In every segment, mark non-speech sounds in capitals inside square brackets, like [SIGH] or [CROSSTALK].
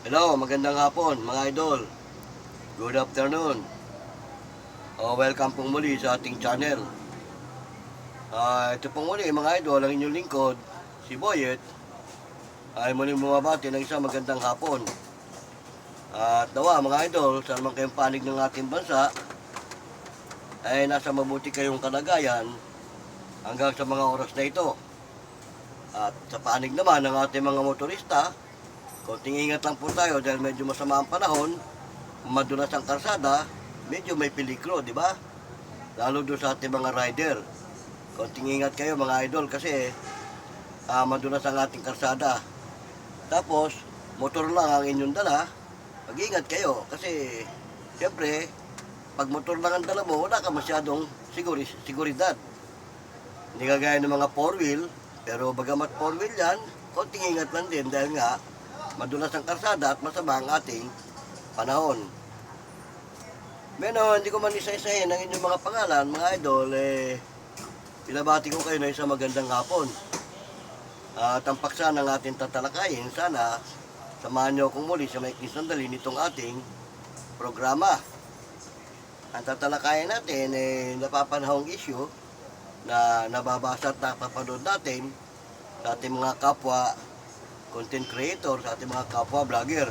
Hello, magandang hapon mga idol. Good afternoon. Oh, welcome pong muli sa ating channel. Ah, ito pong muli mga idol, ang inyong lingkod, si Boyet, ay muling bumabati ng isang magandang hapon. At nawa mga idol, saan man kayong panig ng ating bansa, ay nasa mabuti kayong kalagayan hanggang sa mga oras na ito. At sa panig naman ng ating mga motorista, konting ingat lang po tayo dahil medyo masama ang panahon, madulas ang karsada, medyo may peligro, di ba? Lalo doon sa ating mga rider. Konting ingat kayo mga idol kasi ah, madulas ang ating karsada. Tapos, motor lang ang inyong dala, mag-ingat kayo kasi siyempre, pag motor lang ang dala mo, wala ka masyadong siguri, siguridad. Hindi kagaya ng mga four wheel, pero bagamat four wheel yan, konting ingat lang din dahil nga madulas ang karsada at masama ang ating panahon. Pero hindi ko man isa-isahin ang inyong mga pangalan, mga idol, eh, pinabati ko kayo na isang magandang hapon. At ang paksa ng ating tatalakayin, sana samahan niyo akong muli sa maikling sandali nitong ating programa. Ang tatalakayin natin eh, napapanahong issue na nababasa at napapanood natin sa ating mga kapwa content creator, sa ating mga kapwa vlogger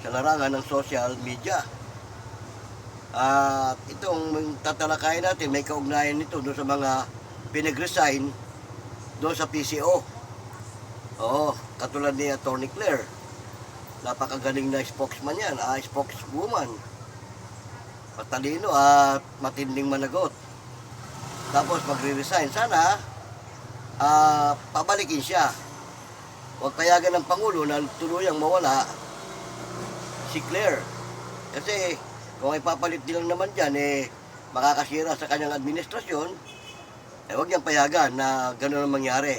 sa larangan ng social media. At itong tatalakayin natin, may kaugnayan nito doon sa mga pinag-resign doon sa PCO. Oo, katulad ni Attorney Claire. Napakagaling na spokesman yan, ah, spokeswoman. Matalino at matinding managot. Tapos magre-resign. Sana ah, pabalikin siya. Huwag payagan ng Pangulo na tuluyang mawala si Claire. Kasi kung ipapalit din lang naman dyan, eh, makakasira sa kanyang administrasyon, eh huwag niyang payagan na gano'n ang mangyari.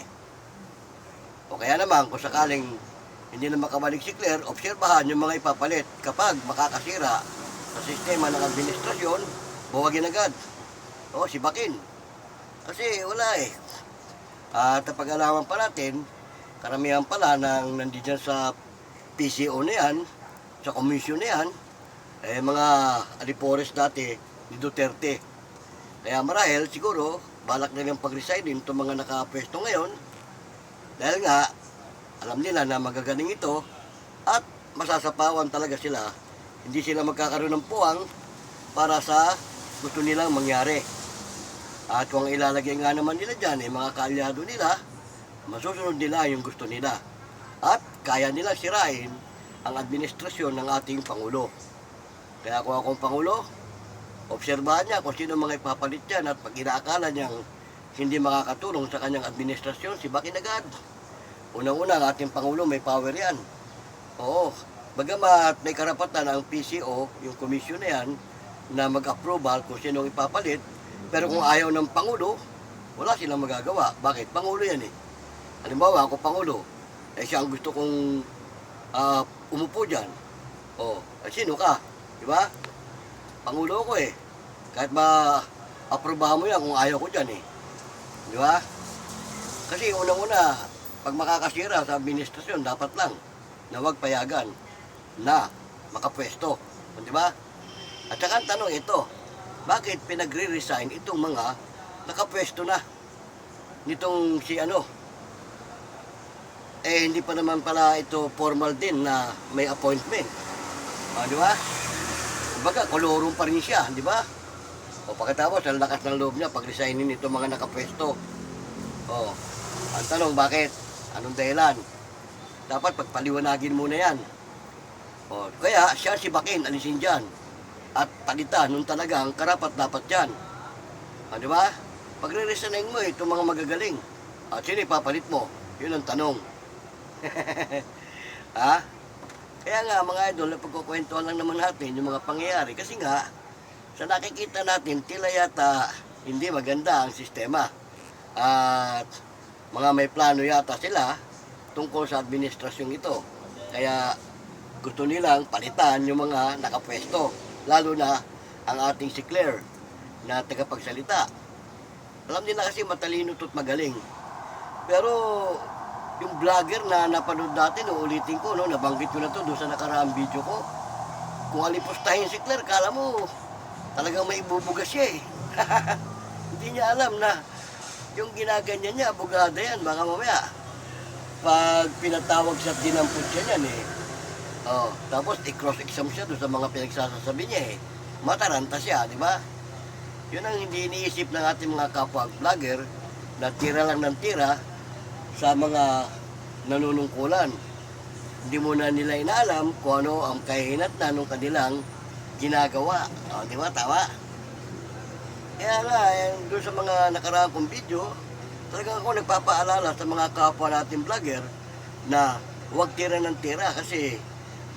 O kaya naman, kung sakaling hindi na makabalik si Claire, obserbahan yung mga ipapalit. Kapag makakasira sa sistema ng administrasyon, buwagin agad. O, si Bakin. Kasi wala eh. At pag-alaman pa natin, karamihan pala nang nandiyan sa PCO na yan, sa komisyon na yan, eh mga alipores dati ni Duterte. Kaya marahil siguro, balak nilang pag-resign din itong mga nakapwesto ngayon. Dahil nga, alam nila na magagaling ito at masasapawan talaga sila. Hindi sila magkakaroon ng puwang para sa gusto nilang mangyari. At kung ilalagay nga naman nila dyan, eh, mga kaalyado nila, masusunod nila yung gusto nila. At kaya nila sirain ang administrasyon ng ating Pangulo. Kaya kung akong Pangulo, obserbahan niya kung sino mga ipapalit dyan at pag inaakala niyang hindi makakatulong sa kanyang administrasyon, si Bakin agad. Unang-una, ang ating Pangulo may power yan. Oo, bagamat may karapatan ang PCO, yung komisyon na yan, na mag-approval kung sino ipapalit, pero kung ayaw ng Pangulo, wala silang magagawa. Bakit? Pangulo yan eh. Halimbawa, ako Pangulo, eh siya ang gusto kong ah, umupo dyan. O, eh, sino ka? Di ba? Pangulo ko eh. Kahit ma-aprobahan mo yan kung ayaw ko dyan eh. Di ba? Kasi unang-una, pag makakasira sa administrasyon, dapat lang na huwag payagan na makapwesto. Di ba? At saka ang tanong ito, bakit pinagre-resign itong mga nakapwesto na nitong si ano? Eh, hindi pa naman pala ito formal din na may appointment. Ah, di ba? Kumbaga, kolorum pa rin siya, di ba? O pagkatapos, ang lakas ng loob niya pag-resignin itong mga nakapwesto. O, ang tanong, bakit? Anong dahilan? Dapat pagpaliwanagin muna yan. O, kaya siya si Bakin, alisin dyan. At palitan, nung talagang karapat dapat yan. O, di ba? Pagre-resignin mo itong mga magagaling. At sino ipapalit mo? Yun ang tanong. [LAUGHS] ha? Kaya nga mga idol, pagkukwentuhan lang naman natin yung mga pangyayari. Kasi nga, sa nakikita natin, tila yata hindi maganda ang sistema. At mga may plano yata sila tungkol sa administrasyong ito. Kaya gusto nilang palitan yung mga nakapwesto. Lalo na ang ating si Claire na tagapagsalita. Alam nila kasi matalino at magaling. Pero yung vlogger na napanood natin, uulitin ko, no, nabanggit ko na to doon sa nakaraang video ko. Kung alipustahin si Claire, kala mo, talagang may ibubuga siya eh. [LAUGHS] Hindi niya alam na yung ginaganyan niya, abogada yan, baka mamaya. Pag pinatawag siya, dinampot siya niyan eh. Oh, tapos i-cross-exam siya doon sa mga pinagsasasabi niya eh. Mataranta siya, di ba? Yun ang hindi iniisip ng ating mga kapwa vlogger na tira lang ng tira sa mga nanunungkulan. Hindi mo na nila inaalam kung ano ang kahinat na nung kanilang ginagawa. O, di ba? Tawa? Kaya nga, eh, doon sa mga nakaraang kong video, talagang ako nagpapaalala sa mga kapwa natin vlogger na huwag tira ng tira kasi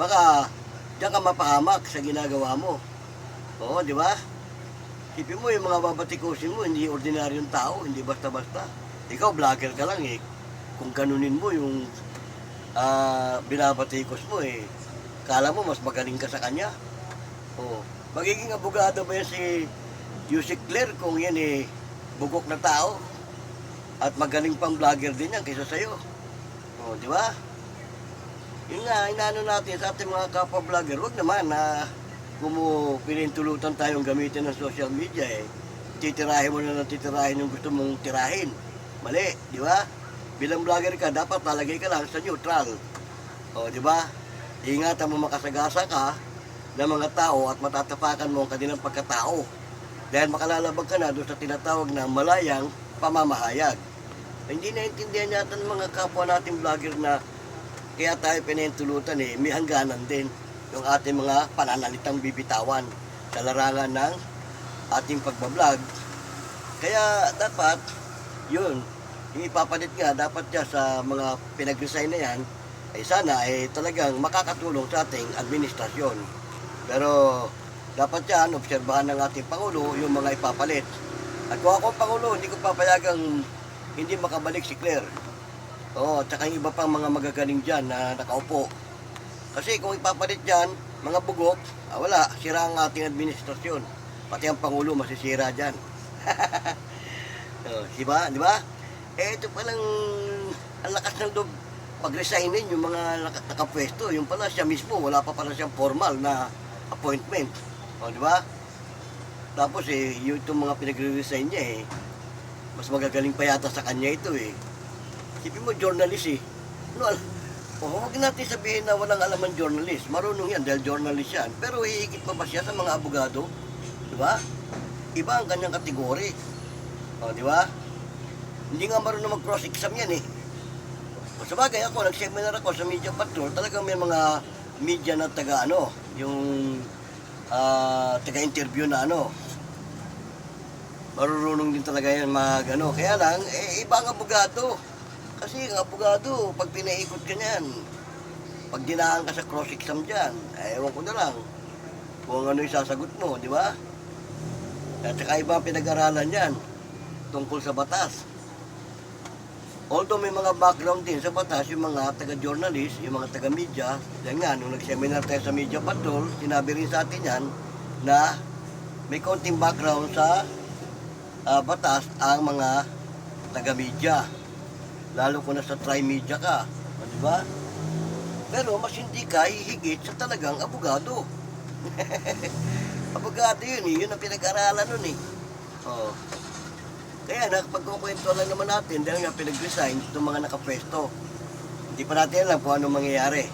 baka diyan ka mapahamak sa ginagawa mo. Oo, di ba? Isipin mo yung mga babatikusin mo, hindi ordinaryong tao, hindi basta-basta. Ikaw, vlogger ka lang eh. Kung ganunin mo yung ah, binabatikos mo eh, kala mo mas magaling ka sa kanya. Oo. Magiging abogado ba yan si Yusik Claire kung yan eh, bugok na tao? At magaling pang vlogger din yan kaysa sa'yo. Oo, di ba? Yun nga, inaano natin sa ating mga kapwa-vlogger, wag naman na kung mo pinintulutan tayong gamitin ng social media eh, titirahin mo na ng titirahin yung gusto mong tirahin. Mali, di ba? Bilang vlogger ka, dapat talagay ka lang sa neutral. O, di ba? Ingatan mo makasagasa ka ng mga tao at matatapakan mo ang kanilang pagkatao. Dahil makalalabag ka na doon sa tinatawag na malayang pamamahayag. Hindi naintindihan yata ng mga kapwa nating vlogger na kaya tayo pinintulutan eh, may hangganan din yung ating mga pananalitang bibitawan sa larangan ng ating pagbablog. Kaya dapat, yun, yung ipapalit nga, dapat niya sa mga pinag-resign na yan, ay sana ay talagang makakatulong sa ating administrasyon. Pero dapat yan, obserbahan ng ating Pangulo yung mga ipapalit. At kung ako Pangulo, hindi ko papayagang hindi makabalik si Claire. Oo, at saka yung iba pang mga magagaling dyan na nakaupo. Kasi kung ipapalit dyan, mga bugok, ah, wala, sira ang ating administrasyon. Pati ang Pangulo masisira dyan. [LAUGHS] oh, di ba? Eh, ito palang ang lakas ng loob pag-resignin yung mga naka- nakapwesto. Yung pala siya mismo, wala pa pala siyang formal na appointment. O, di ba? Tapos eh, yung itong mga pinagre-resign niya eh, mas magagaling pa yata sa kanya ito eh. Sipin mo, journalist eh. Al- oh, huwag natin sabihin na walang alam ang journalist. Marunong yan dahil journalist yan. Pero hihigit pa ba siya sa mga abogado? Di ba? Iba ang kanyang kategori. O, di ba? Hindi nga marunong mag-cross-exam yan eh. Sa bagay ako, nag-seminar ako sa Media Patrol, talagang may mga media na taga ano, yung ah, taga-interview na ano, marurunong din talaga yan mag ano. Kaya lang, eh, iba ang abogado. Kasi ang abogado, pag pinaikot ka niyan, pag dinaan ka sa cross-exam dyan, eh, ewan ko na lang kung ano yung sasagot mo, di ba? At saka iba ang pinag-aralan yan tungkol sa batas. Although may mga background din sa batas, yung mga taga-journalist, yung mga taga-media, yan nga, nung nag-seminar tayo sa Media Patrol, sinabi rin sa atin yan na may konting background sa ah, batas ang mga taga-media. Lalo kung nasa tri-media ka, o, di ba? Pero mas hindi ka hihigit sa talagang abogado. [LAUGHS] abogado yun eh, yun ang pinag-aralan nun eh. Oh. Kaya nakapagkukwento lang naman natin dahil nga pinag-resign itong mga nakapwesto. Hindi pa natin alam kung ano mangyayari.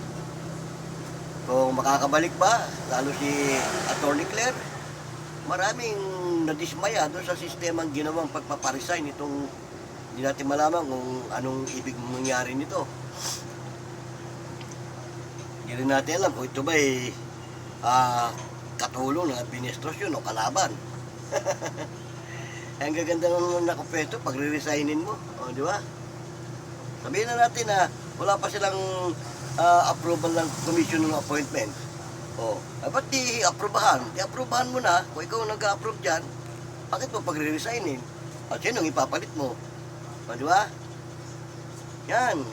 Kung makakabalik ba, lalo si Attorney Claire, maraming nadismaya doon sa sistemang ginawang pagpaparesign itong hindi natin malaman kung anong ibig mangyari nito. Hindi rin natin alam kung ito ba ay ah, katulong ng administrasyon o kalaban. [LAUGHS] Ang gaganda ng nakapwesto pag re-resignin mo. O, di ba? Sabihin na natin na wala pa silang ah, approval ng commission ng appointment. O, eh, ba't di aprobahan? Di aprobahan mo na. Kung ikaw nag-approve dyan, bakit mo pag re-resignin? At sino ang ipapalit mo? O, di ba? Yan.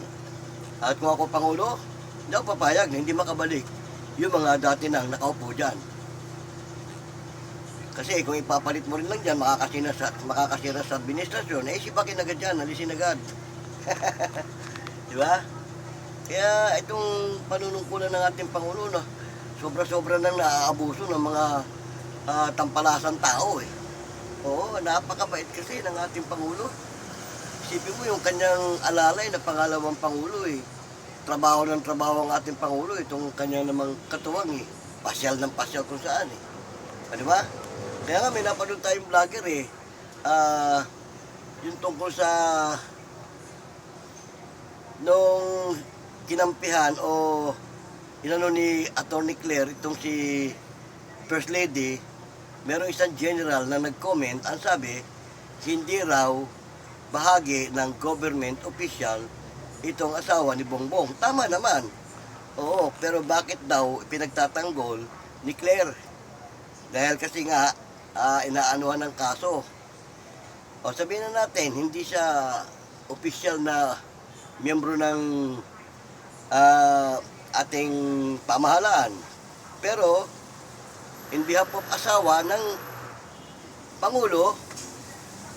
At kung ako Pangulo, hindi ako papayag na hindi makabalik yung mga dati nang nakaupo dyan. Kasi kung ipapalit mo rin lang dyan, makakasira sa, makakasira sa administrasyon, eh si Bakin agad dyan, alisin agad. [LAUGHS] Di ba? Kaya itong panunungkulan ng ating Pangulo na sobra-sobra nang naaabuso ng mga ah, tampalasan tao eh. Oo, napakabait kasi ng ating Pangulo. Isipin mo yung kanyang alalay na pangalawang Pangulo eh. Trabaho ng trabaho ang ating Pangulo, itong kanyang namang katuwang eh. Pasyal ng pasyal kung saan eh. Di ba? Kaya nga may napanood tayong vlogger eh. Ah, yung tungkol sa nung kinampihan o inano ni Attorney Claire itong si First Lady, merong isang general na nag-comment, ang sabi, hindi raw bahagi ng government official itong asawa ni Bongbong. Tama naman. Oo, pero bakit daw pinagtatanggol ni Claire? Dahil kasi nga, ah, inaanuhan ng kaso. O sabihin na natin, hindi siya official na miyembro ng ah, ating pamahalaan. Pero, in behalf of asawa ng Pangulo,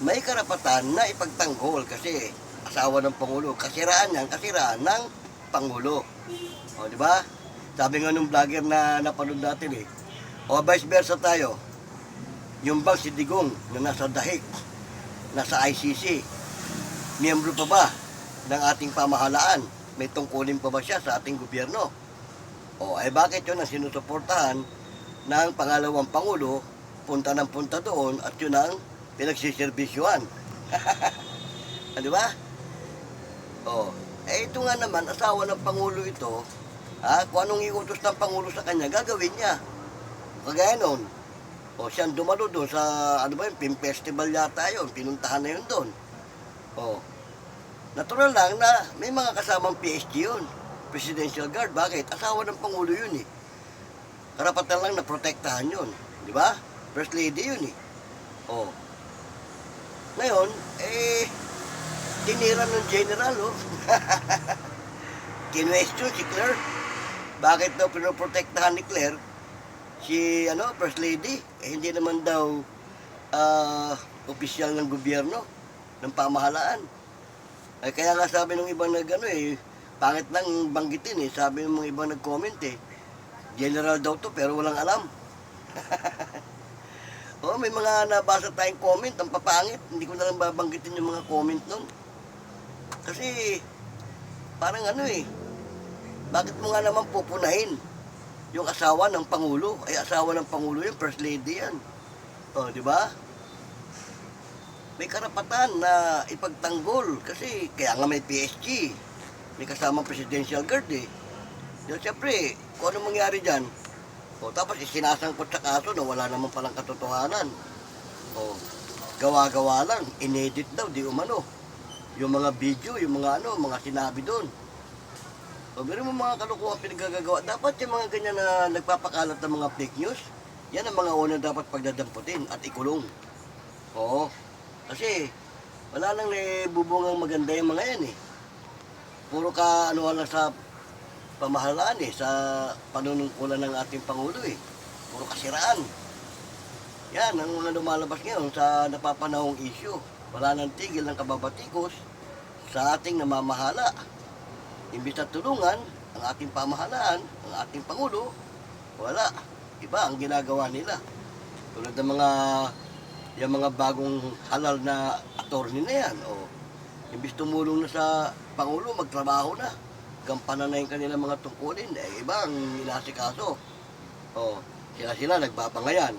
may karapatan na ipagtanggol kasi asawa ng Pangulo. Kasiraan yan, kasiraan ng Pangulo. O, di ba? Sabi nga nung vlogger na napanood natin eh. O, vice versa tayo. Yung bang si Digong na nasa dahig, nasa ICC, miyembro pa ba ng ating pamahalaan? May tungkulin pa ba siya sa ating gobyerno? O, ay bakit yun ang sinusuportahan ng pangalawang Pangulo, punta ng punta doon at yun ang pinagsiservisyuhan. [LAUGHS] Ah, di ba? O, eh ito nga naman, asawa ng Pangulo ito, ha, kung anong iutos ng Pangulo sa kanya, gagawin niya. Kagaya nun, o siyang dumalo doon sa, ano ba yun, Film Festival yata yun, pinuntahan na yun doon. O, natural lang na may mga kasamang PSG yun, Presidential Guard. Bakit? Asawa ng Pangulo yun eh. Karapatan lang na protektahan yun. Di ba? First Lady yun eh. O. Ngayon, eh, tinira ng general, oh. [LAUGHS] Kinwestiyon si Claire. Bakit daw pinoprotektahan ni Claire si ano, First Lady? Eh, hindi naman daw ah, opisyal ng gobyerno, ng pamahalaan. Eh, kaya nga sabi ng ibang nag ano eh, pangit lang banggitin eh. Sabi ng mga ibang nag-comment eh, general daw to pero walang alam. [LAUGHS] oh, may mga nabasa tayong comment, ang papangit. Hindi ko na lang babanggitin yung mga comment nun. Kasi, parang ano eh, bakit mo nga naman pupunahin yung asawa ng Pangulo? Ay, asawa ng Pangulo yung First Lady yan. O, di ba? May karapatan na ipagtanggol kasi kaya nga may PSG. May kasamang presidential guard eh. Yung siyempre, kung ano mangyari dyan, o tapos isinasangkot sa kaso na wala naman palang katotohanan. O, gawa-gawa lang, inedit daw, di umano. Yung mga video, yung mga ano, mga sinabi doon. O, meron mo mga kalukuhan pinagagagawa. Dapat yung mga ganyan na nagpapakalat ng mga fake news, yan ang mga unang dapat pagdadamputin at ikulong. Oo. Kasi, wala nang bubungang maganda yung mga yan eh. Puro ka ano lang sa pamahalaan eh, sa panunungkulan ng ating Pangulo eh. Puro kasiraan. Yan ang mga lumalabas ngayon sa napapanahong issue. Wala nang tigil ng kababatikos sa ating namamahala. Imbis na tulungan ang ating pamahalaan, ang ating Pangulo, wala. Iba ang ginagawa nila. Tulad ng mga yung mga bagong halal na attorney na yan. O, imbis tumulong na sa Pangulo, magtrabaho na. Gampanan na yung kanilang mga tungkulin. Eh, iba ang inasikaso. O, sila-sila nagbabangayan.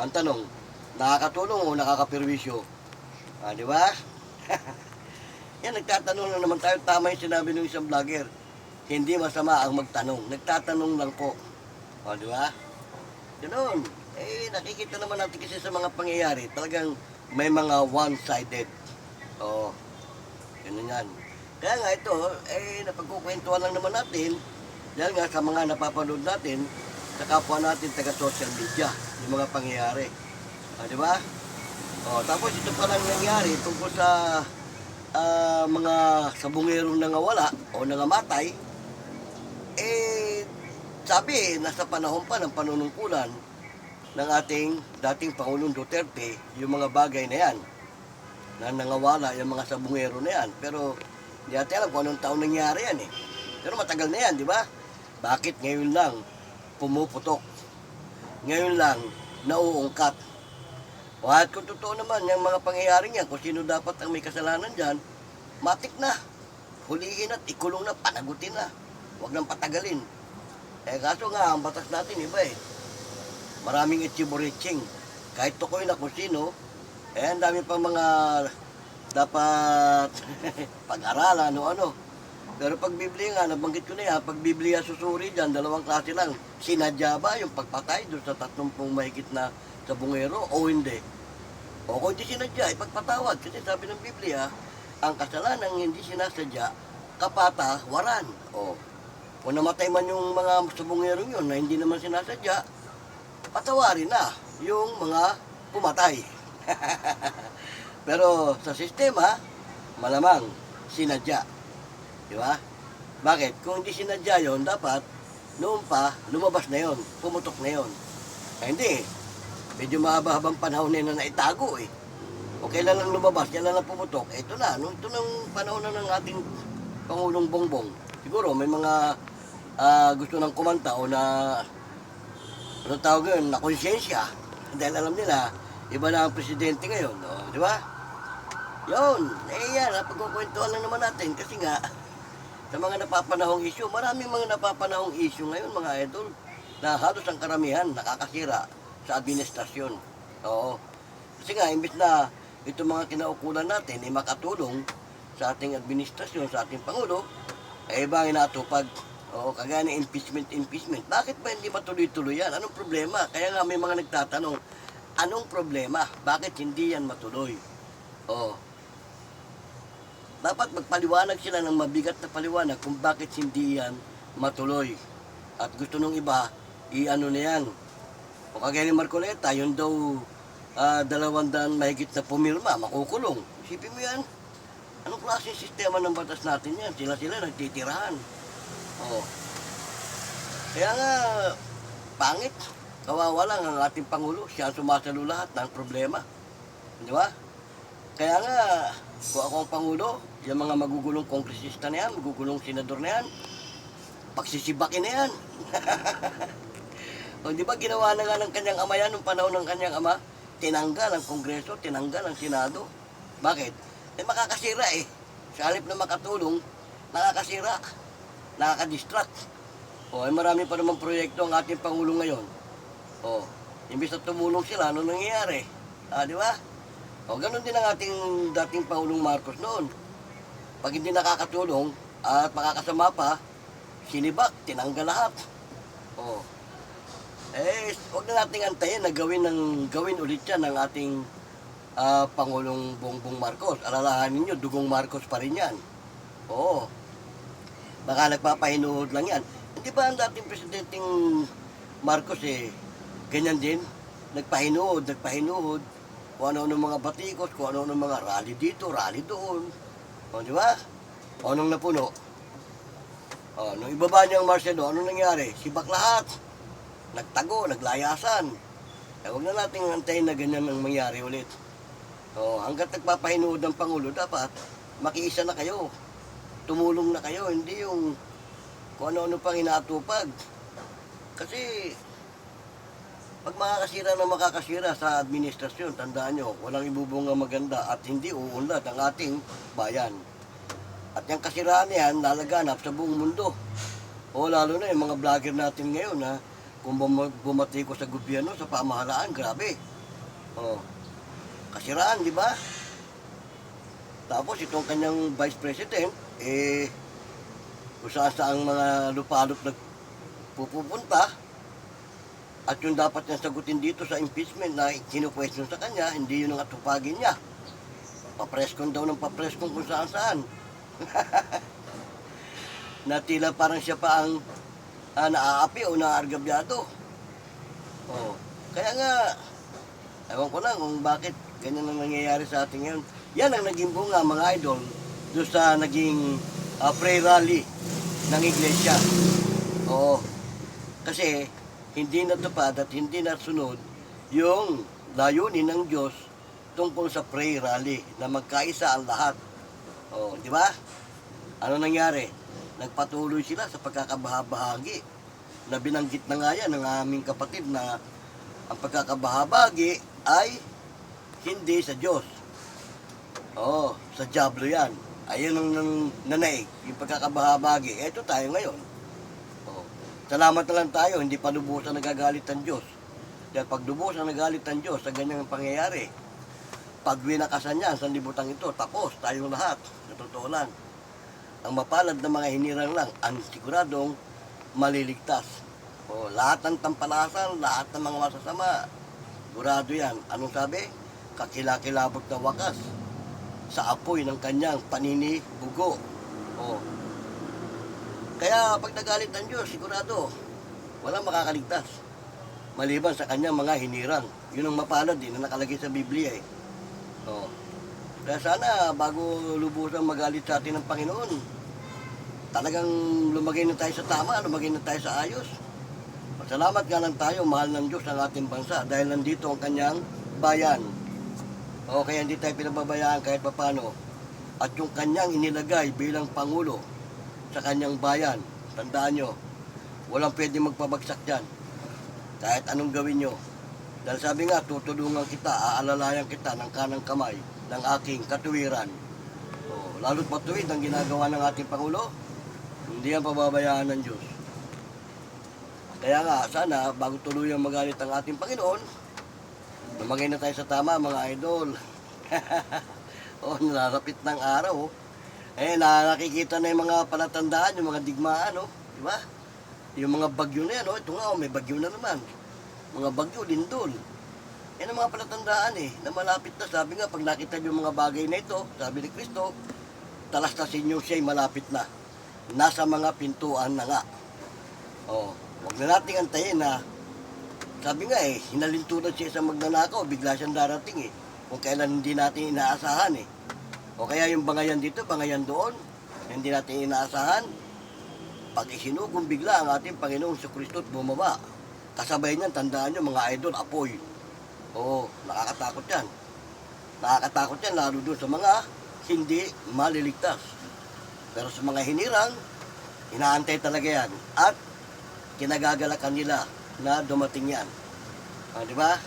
Ang tanong, nakakatulong o nakakapirwisyo? Ah, di ba? [LAUGHS] Yan, nagtatanong lang naman tayo. Tama yung sinabi ng isang vlogger. Hindi masama ang magtanong. Nagtatanong lang po. O, di ba? Ganun. Eh, nakikita naman natin kasi sa mga pangyayari, talagang may mga one-sided. Oo. Ganun yan. Kaya nga ito, eh, napagkukwentuhan lang naman natin, dahil nga sa mga napapanood natin, sa kapwa natin taga social media, yung mga pangyayari. O, di ba? O, tapos ito pa lang nangyari tungkol sa ah, mga sabungerong nangawala o nangamatay, eh, sabi, nasa panahon pa ng panunungkulan ng ating dating Pangulong Duterte yung mga bagay na yan na nangawala yung mga sabungero na yan. Pero Hindi natin alam kung anong taon nangyari yan eh. Pero matagal na yan, di ba? Bakit ngayon lang pumuputok? Ngayon lang nauungkat. O at kung totoo naman, yung mga pangyayaring yan, kung sino dapat ang may kasalanan dyan, matik na. Hulihin at ikulong na, panagutin na. Huwag nang patagalin. Eh kaso nga, ang batas natin iba eh. Maraming itchiboriching. Kahit tukoy na kung sino, eh ang dami pang mga dapat [LAUGHS] pag-aralan o ano. Pero pag Biblia nga, nabanggit ko na yan, pag Biblia susuri dyan, dalawang klase lang. Sinadya ba yung pagpatay doon sa tatlong mahigit na sa bungero o hindi? O kung hindi sinadya, ipagpatawad. Kasi sabi ng Biblia, ang kasalanan hindi sinasadya, kapata, waran. O, kung namatay man yung mga sabungerong yun na hindi naman sinasadya, patawarin na yung mga pumatay. [LAUGHS] Pero sa sistema, malamang sinadya. Di ba? Bakit? Kung hindi sinadya yon dapat noon pa, lumabas na yon, pumutok na yon. Eh, hindi. Medyo mahaba-habang panahon na naitago eh. O kailan lang lumabas, kailan lang pumutok, ito na, no? ito nang panahon na ng ating Pangulong Bongbong. Siguro may mga ah, gusto ng kumanta o na ano tawag yun, na konsyensya. Dahil alam nila, iba na ang presidente ngayon, no? di ba? Yun, eh yan, napagkukwentuhan lang naman natin kasi nga, [LAUGHS] sa mga napapanahong issue, maraming mga napapanahong issue ngayon mga idol, na halos ang karamihan nakakasira sa administrasyon. Oo. Kasi nga, imbis na itong mga kinaukulan natin ay makatulong sa ating administrasyon, sa ating Pangulo, ay iba ang inatupag. Oo, kagaya ng impeachment, impeachment. Bakit ba hindi matuloy-tuloy yan? Anong problema? Kaya nga may mga nagtatanong, anong problema? Bakit hindi yan matuloy? Oo. Dapat magpaliwanag sila ng mabigat na paliwanag kung bakit hindi yan matuloy. At gusto nung iba, i-ano na yan. O kagaya ni Marcoleta, yun daw ah, dalawang daan mahigit na pumirma, makukulong. Isipin mo yan. Anong klaseng sistema ng batas natin yan? Sila-sila nagtitirahan. Oo. Kaya nga, pangit. Kawawa lang ang ating Pangulo. Siya ang sumasalo lahat ng problema. Di ba? Kaya nga, kung ako ang Pangulo, yung mga magugulong kongresista na yan, magugulong senador na yan, pagsisibakin na yan. [LAUGHS] o di ba ginawa na nga ng kanyang ama yan nung panahon ng kanyang ama? Tinanggal ang kongreso, tinanggal ang senado. Bakit? Eh makakasira eh. Sa halip na makatulong, nakakasira, nakakadistract. O ay marami pa naman proyekto ang ating Pangulo ngayon. O, imbis na tumulong sila, ano nangyayari? Ah, di ba? O, ganun din ang ating dating Pangulong Marcos noon. Pag hindi nakakatulong at makakasama pa, sinibak, tinanggal lahat. O, eh, huwag na nating antayin na gawin, ng, gawin ulit yan ng ating ah, Pangulong Bongbong Marcos. Alalahanin nyo, dugong Marcos pa rin yan. Oo. Baka nagpapahinuhod lang yan. Hindi ba ang dating presidenteng Marcos eh, ganyan din? Nagpahinuhod, nagpahinuhod. Kung ano-ano mga batikos, kung ano-ano mga rally dito, rally doon. O, di ba? O, anong napuno? O, nung ibaba niya ang Marcelo, ano nangyari? Sibak lahat. Nagtago, naglayasan. Eh, huwag na natin antayin na ganyan ang mangyari ulit. O, hanggat nagpapahinuhod ng Pangulo, dapat makiisa na kayo. Tumulong na kayo, hindi yung kung ano-ano pang inaatupag. Kasi, pag makakasira na makakasira sa administrasyon, tandaan nyo, walang ibubunga maganda at hindi uunlad ang ating bayan. At yung kasiraan yan, lalaganap sa buong mundo. O lalo na yung mga vlogger natin ngayon, ha, kung bum- bumati ko sa gobyerno, sa pamahalaan, grabe. O, kasiraan, di ba? Tapos itong kanyang vice president, eh, kung saan saan mga lupalop nagpupunta, at yung dapat niya sagutin dito sa impeachment na kinu-question sa kanya, hindi yun ang atupagin niya. Papreskon daw ng papreskon kung saan saan. [LAUGHS] na tila parang siya pa ang ah, naaapi o naaargabyado. Oh. Kaya nga, ewan ko lang kung bakit ganyan ang nangyayari sa atin ngayon. Yan ang naging bunga mga idol doon sa naging ah, prayer rally ng iglesia. Oo. Kasi hindi natupad at hindi nasunod yung layunin ng Diyos tungkol sa prayer rally na magkaisa ang lahat. Oh, di ba? Ano nangyari? Nagpatuloy sila sa pagkakabahabahagi na binanggit na nga yan ng aming kapatid na ang pagkakabahabagi ay hindi sa Diyos. Oo, sa Diablo yan. Ayun ang nanaig, yung pagkakabahabagi. Eto tayo ngayon. Oo. Salamat na lang tayo, hindi pa lubusan nagagalit ang Diyos. Dahil pag lubusan nagalit ang Diyos sa ganyang pangyayari, pag winakasan niya sa libutan ito, tapos tayong lahat, sa lang. Ang mapalad na mga hinirang lang, ang siguradong maliligtas. O, lahat ng tampalasan, lahat ng mga masasama, sigurado yan. Anong sabi? Kakilakilabot na wakas sa apoy ng kanyang paninibugo. O. Kaya pag nagalit ang Diyos, sigurado, walang makakaligtas. Maliban sa kanyang mga hinirang. Yun ang mapalad din na nakalagay sa Biblia eh. O. Kaya sana, bago lubusang magalit sa atin ng Panginoon, talagang lumagay na tayo sa tama, lumagay na tayo sa ayos. Salamat nga lang tayo, mahal ng Diyos ang ating bansa dahil nandito ang kanyang bayan. O kaya hindi tayo pinababayaan kahit papano. At yung kanyang inilagay bilang Pangulo sa kanyang bayan, tandaan nyo, walang pwede magpabagsak dyan. Kahit anong gawin nyo. Dahil sabi nga, tutulungan kita, aalalayan kita ng kanang kamay ng aking katuwiran. O, lalo't matuwid ang ginagawa ng ating Pangulo, hindi yan pababayaan ng Diyos. Kaya nga, sana, bago tuluyang magalit ang ating Panginoon, lumagay na tayo sa tama, mga idol. [LAUGHS] oh, narapit ng araw. oh. Eh, na- nakikita na yung mga palatandaan, yung mga digmaan, oh. Di ba? Yung mga bagyo na yan, oh. Ito nga, oh, may bagyo na naman. Mga bagyo, lindol. Yan ang mga palatandaan eh, na malapit na. Sabi nga, pag nakita niyo mga bagay na ito, sabi ni Kristo, talastasin niyo siya'y malapit na. Nasa mga pintuan na nga. Oh, wag na nating antayin na sabi nga eh, hinalintunan siya sa magnanakaw, bigla siyang darating eh. Kung kailan hindi natin inaasahan eh. O kaya yung bangayan dito, bangayan doon, hindi natin inaasahan. Pag isinugong bigla ang ating Panginoong sa Kristo bumaba, kasabay niyan, tandaan nyo mga idol, apoy. Oo, nakakatakot yan. Nakakatakot yan lalo doon sa mga hindi maliligtas. Pero sa mga hinirang, inaantay talaga yan. At kinagagalakan nila na dumating yan. Ah, di ba?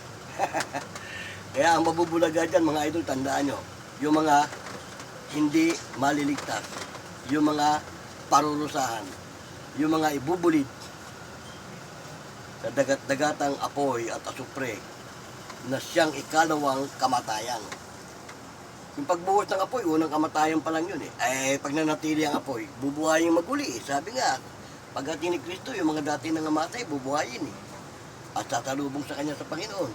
[LAUGHS] Kaya ang mabubulaga dyan, mga idol, tandaan nyo, yung mga hindi maliligtas, yung mga parurusahan, yung mga ibubulid sa dagat-dagatang apoy at asupre na siyang ikalawang kamatayan. Yung pagbuhos ng apoy, unang kamatayan pa lang yun eh. Eh, pag nanatili ang apoy, bubuhayin maguli eh. Sabi nga, pagdating ni Kristo, yung mga dati nang namatay, bubuhayin eh. At sasalubong sa kanya sa Panginoon.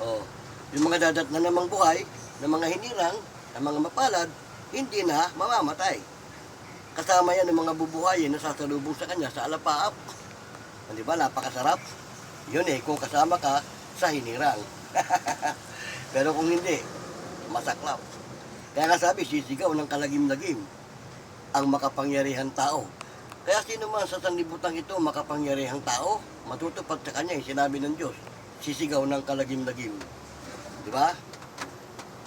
Oh, yung mga dadat na namang buhay, na mga hinirang, na mga mapalad, hindi na mamamatay. Kasama yan ng mga bubuhayin na sasalubong sa kanya sa alapaap. Di ba, napakasarap. Yun eh, kung kasama ka sa hinirang. [LAUGHS] Pero kung hindi, masaklap. Kaya nga sabi, sisigaw ng kalagim-lagim ang makapangyarihan tao. Kaya sino man sa sanlibutan ito makapangyarihang tao, matutupad sa kanya yung sinabi ng Diyos, sisigaw ng kalagim-lagim. Di ba?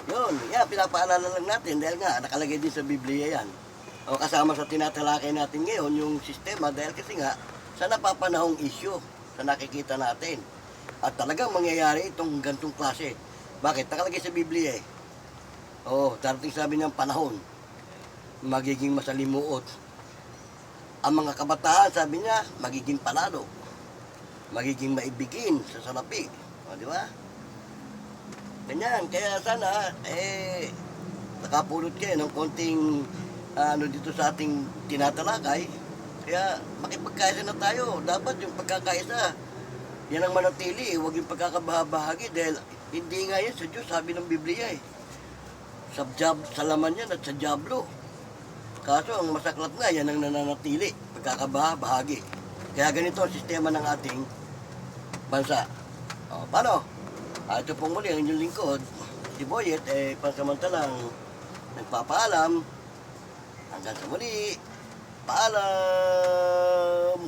Yun, yan, pinapaalala lang natin dahil nga nakalagay din sa Biblia yan. O kasama sa tinatalakay natin ngayon yung sistema dahil kasi nga sa napapanahong issue sa nakikita natin. At talagang mangyayari itong gantong klase. Bakit? Nakalagay sa Biblia eh. Oo, darating sabi niyang panahon, magiging masalimuot. Ang mga kabataan, sabi niya, magiging panalo. Magiging maibigin sa salapi. O, di ba? Ganyan. Kaya sana, eh, nakapulot kayo ng konting ano dito sa ating tinatalakay. Kaya makipagkaisa na tayo. Dapat yung pagkakaisa, yan ang manatili. Huwag yung pagkakabahabahagi dahil hindi nga yan sa Diyos, sabi ng Biblia eh. Sa, jab, sa laman yan at sa jablo. Kaso ang masaklat nga, yan ang nananatili, pagkakabahabahagi. Kaya ganito ang sistema ng ating bansa. O, paano? Ah, ito pong muli ang inyong lingkod. Si Boyet, eh, pansamantalang nagpapaalam. Hanggang sa muli. Paalam!